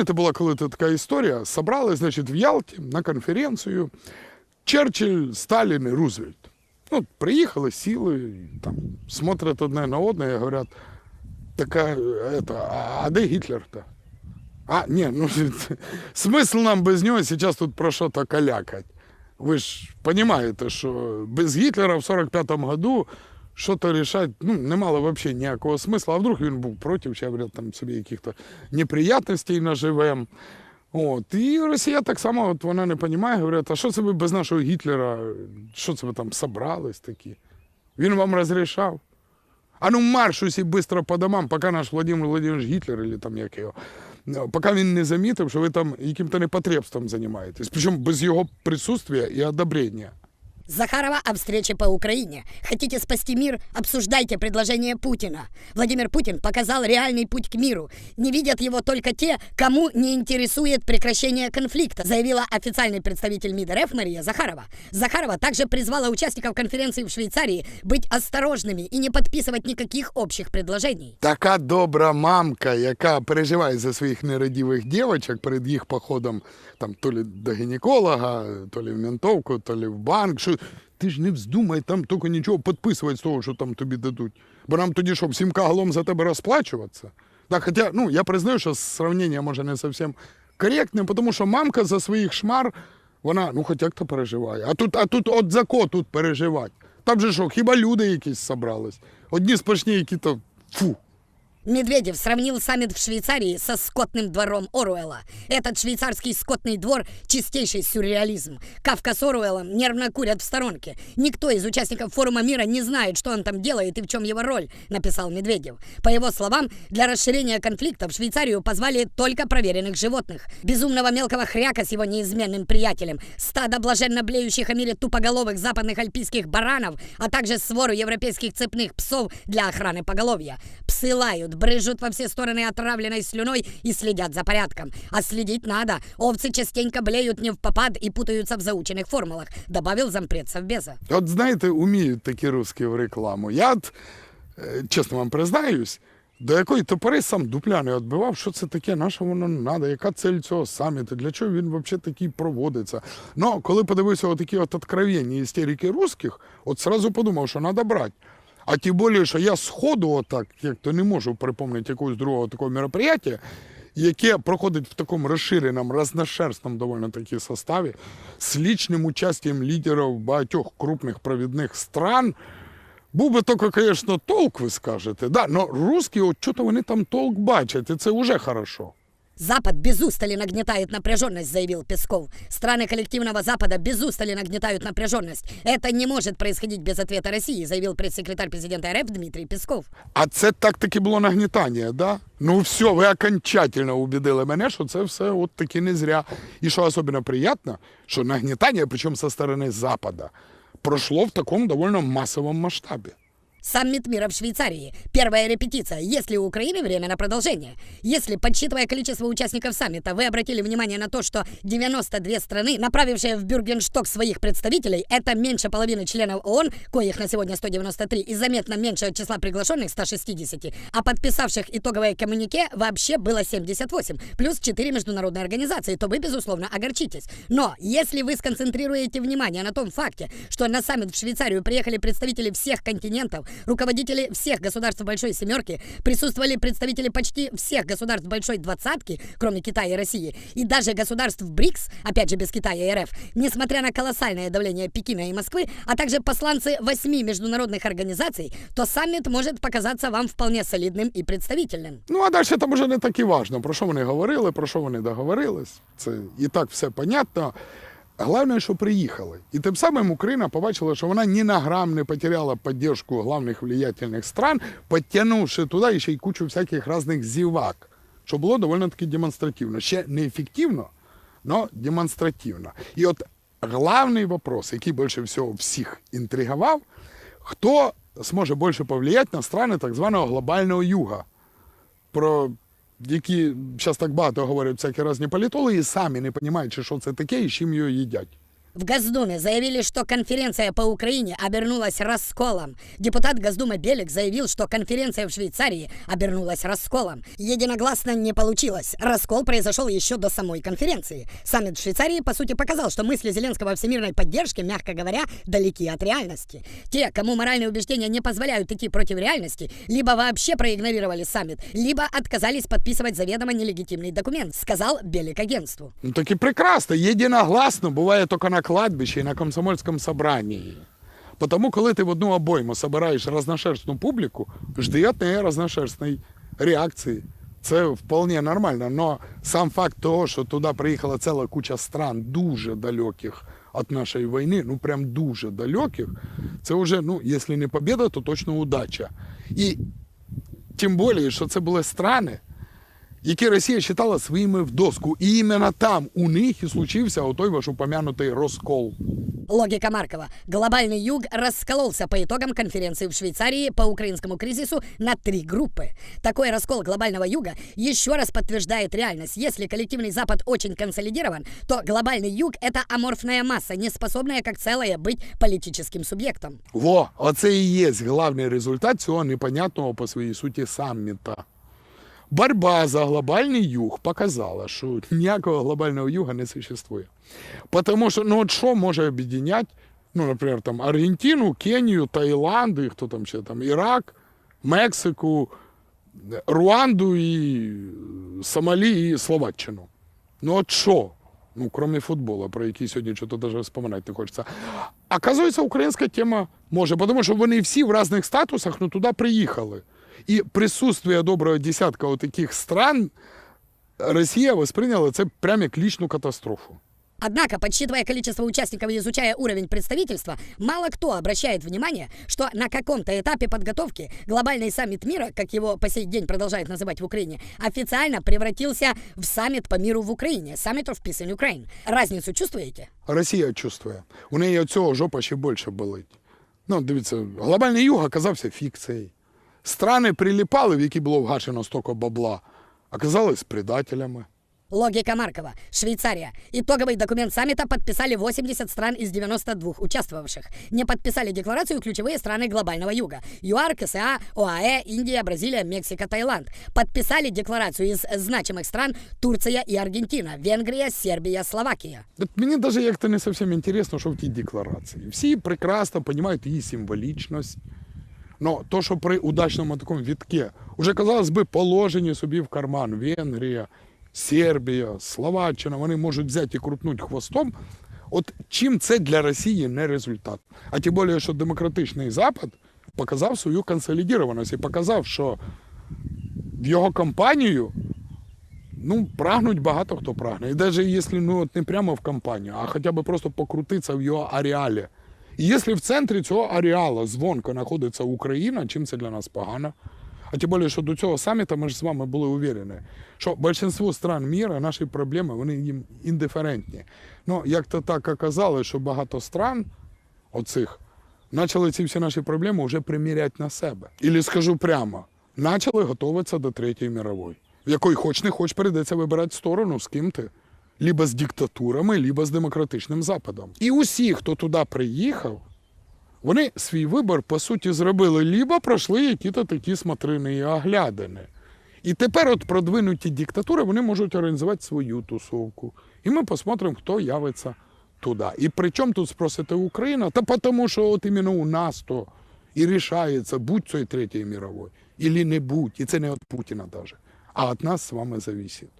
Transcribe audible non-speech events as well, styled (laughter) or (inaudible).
Помните, була коли така історія? Собрали, значить, в Ялті на конференцію Черчилль, Сталін і Рузвельт. Ну, приїхали, сіли, там, смотрять одне на одне і говорять, така, это, а де Гітлер-то? А, ні, ну (laughs) смисл нам без нього зараз тут про що то калякать. Ви ж розумієте, що без Гітлера в 45-му году що-то рішати ну, не мало взагалі ніякого смисла. А вдруг він був проти, чи говорять, там собі якихось неприятностей наживем. От. І Росія так само от вона не розуміє, говорять, а що це ви без нашого Гітлера, що це ви там собрались такі? Він вам розрішав. А ну марш усі швидко по домам, поки наш Владимир Владимирович Гітлер, или там як його, поки він не замітив, що ви там яким-то непотребством займаєтесь. Причому без його присутствия і одобрення. Захарова о встрече по Украине. Хотите спасти мир? Обсуждайте предложение Путина. Владимир Путин показал реальный путь к миру. Не видят его только те, кому не интересует прекращение конфликта, заявила официальный представитель МИД РФ Мария Захарова. Захарова также призвала участников конференции в Швейцарии быть осторожными и не подписывать никаких общих предложений. Така добра мамка, яка переживає за своїх нерадівих дівчаток перед їх походом там, то лі до гінеколога, то лі в ментовку, то лі в банк. Що... Ти ж не вздумай там тільки нічого підписувати з того, що там тобі дадуть. Бо нам тоді що, всім кагалом за тебе розплачуватися? Так, хоча, ну, я признаю, що сравнення може не зовсім коректне, тому що мамка за своїх шмар, вона, ну, хоч як-то переживає. А тут, а тут от за кого тут переживати? Там же що, хіба люди якісь собрались? Одні сплошні, які то фу. Медведев сравнил саммит в Швейцарии со скотным двором Оруэлла. Этот швейцарский скотный двор – чистейший сюрреализм. Кавка с Оруэллом нервно курят в сторонке. Никто из участников форума мира не знает, что он там делает и в чем его роль, написал Медведев. По его словам, для расширения конфликта в Швейцарию позвали только проверенных животных. Безумного мелкого хряка с его неизменным приятелем, стадо блаженно блеющих о мире тупоголовых западных альпийских баранов, а также свору европейских цепных псов для охраны поголовья. Псы лают, брыжут во все стороны отравленной слюной и следят за порядком. А следить надо. Овцы частенько блеют не в попад и путаются в заученных формулах, добавил зампред Совбеза. От знаєте, уміють такі русські в рекламу. Я, от, е, чесно вам признаюсь, до якої топори сам дупля не відбивав, що це таке, на що воно треба, яка цель цього саміту, для чого він взагалі такий проводиться. Ну, коли подивився отакі от откровенні істерики русських, от сразу подумав, що треба брати. А тим більше, що я сходу, отак, як то не можу припомнити якогось другого такого мероприятия, яке проходить в такому розширеному, разношерстному доволі таки составі, з лічним участям лідерів багатьох крупних провідних стран, був би тільки, звісно, толк, ви скажете. Да, но русські, от чого вони там толк бачать, і це вже хорошо. Запад без устали нагнетает напряженность, заявил Песков. Страны коллективного Запада без устали нагнетают напряженность. Это не может происходить без ответа России, заявил пресс-секретарь президента РФ Дмитрий Песков. А це так таки було нагнітання, да? Ну все, ви окончательно убедили мене, що це все от таки не зря. І що особливо приємно, що нагнітання, причому со сторони Запада, прошло в такому довольно массовому масштабі. Саммит мира в Швейцарии. Первая репетиция. Есть ли у Украины время на продолжение? Если, подсчитывая количество участников саммита, вы обратили внимание на то, что 92 страны, направившие в Бюргеншток своих представителей, это меньше половины членов ООН, коих на сегодня 193, и заметно меньше числа приглашенных 160, а подписавших итоговое коммюнике вообще было 78, плюс 4 международные организации, то вы, безусловно, огорчитесь. Но если вы сконцентрируете внимание на том факте, что на саммит в Швейцарию приехали представители всех континентов, руководители всех государств Большой Семерки, присутствовали представители почти всех государств Большой Двадцатки, кроме Китая и России, и даже государств БРИКС, опять же без Китая и РФ, несмотря на колоссальное давление Пекина и Москвы, а также посланцы восьми международных организаций, то саммит может показаться вам вполне солидным и представительным. Ну, а далі там вже не так і важно, про що вони говорили, про що вони договорились. Це і так все понятно. Головне, що приїхали. І тим самим Україна побачила, що вона ні на грам не потеряла підтримку главних влиятельних стран, підтягнувши туди ще й кучу всяких різних зівак, що було доволі таки демонстративно. Ще не ефективно, але демонстративно. І от головний вопрос, який більше всього всіх інтригував, хто зможе більше повлияти на страни так званого глобального юга, про які зараз так багато говорять всякі різні політологи, самі не розуміють, що це таке і чим його їдять. В Госдуме заявили, что конференция по Украине обернулась расколом. Депутат Госдумы Белик заявил, что конференция в Швейцарии обернулась расколом. Единогласно не получилось. Раскол произошел еще до самой конференции. Саммит в Швейцарии, по сути, показал, что мысли Зеленского о всемирной поддержке, мягко говоря, далеки от реальности. Те, кому моральные убеждения не позволяют идти против реальности, либо вообще проигнорировали саммит, либо отказались подписывать заведомо нелегитимный документ, сказал Белик агентству. Ну так и прекрасно. Єдиногласно буває тільки на кладбищі і на комсомольському собранні. Потому, коли ти в одну обойму собираєш разношерстну публіку, жди від неї разношерстної реакції. Це вполне нормально. Но сам факт того, що туди приїхала ціла куча стран дуже далеких від нашої війни, ну прям дуже далеких, це вже, ну, якщо не побіда, то точно удача. І тим більше, що це були страни, які Росія вважала своїми в доску. І іменно там у них і случився отой ваш упомянутий розкол. Логика Маркова. Глобальный юг раскололся по итогам конференции в Швейцарии по украинскому кризису на три группы. Такой раскол глобального юга еще раз подтверждает реальность. Если коллективный Запад очень консолидирован, то глобальный юг – это аморфная масса, не способная как целое быть политическим субъектом. Во, оце і є головний результат цього непонятного по своїй суті самміта. Борьба за глобальний юг показала, що ніякого глобального юга не существує. Тому що, ну от що може об'єднати, ну, наприклад, там Аргентину, Кенію, Таїланд, і хто там ще там, Ірак, Мексику, Руанду і Сомалі і Словаччину. Ну от що? Ну, кроме футбола, про який сьогодні що-то навіть вспоминати не хочеться. Оказується, українська тема може, тому що вони всі в різних статусах ну, туди приїхали. І присутствие доброго десятка от таких стран Росія восприняла це прямо як лічну катастрофу. Однако, подсчитывая количество участников и изучая уровень представительства, мало кто обращает внимание, что на каком-то этапе подготовки глобальный саммит мира, как его по сей день продолжают называть в Украине, официально превратился в саммит по миру в Украине, Summit of Peace in Ukraine. Разницу чувствуете? Росія чувствує. У неї від цього жопа ще більше болить. Ну, дивіться, глобальний юг оказався фікцією. Страни приліпали, в які було вгашено стільки бабла, оказались предателями. Логика Маркова. Швейцария. Итоговый документ саммита подписали 80 стран из 92 участвовавших. Не подписали декларацию ключевые страны глобального юга. ЮАР, КСА, ОАЭ, Индия, Бразилия, Мексика, Таиланд. Подписали декларацию из значимых стран Турция и Аргентина, Венгрия, Сербия, Словакия. От мені навіть як-то не зовсім інтересно, що в тій декларації. Всі прекрасно розуміють її символічність. Но то, що при удачному такому відке, уже, казалось би, положені собі в карман Венгрія, Сербія, Словаччина, вони можуть взяти і крутнути хвостом. От чим це для Росії не результат? А тим більше, що демократичний Запад показав свою консолідованість і показав, що в його компанію ну, прагнуть багато хто прагне. І навіть якщо ну, от не прямо в компанію, а хоча б просто покрутитися в його ареалі. І якщо в центрі цього ареала звонко знаходиться Україна, чим це для нас погано? А тим більше, що до цього саміта ми ж з вами були уверені, що більшість стран міра, наші проблеми, вони їм індиферентні. Ну, як то так оказалось, що багато стран оцих почали ці всі наші проблеми вже приміряти на себе. Ілі скажу прямо, почали готуватися до Третьої мирової, в якої хоч не хоч прийдеться вибирати сторону, з ким ти. Либо з диктатурами, либо з демократичним Западом. І усі, хто туди приїхав, вони свій вибір, по суті, зробили, либо пройшли якісь такі смотрини і оглядини. І тепер от продвинуті диктатури вони можуть організувати свою тусовку. І ми посмотримо, хто явиться туди. І при чому тут спросите Україна? Та тому, що от іменно у нас то і рішається, будь цієї третьої мирової, і не будь. І це не від Путіна навіть, а від нас з вами зависить.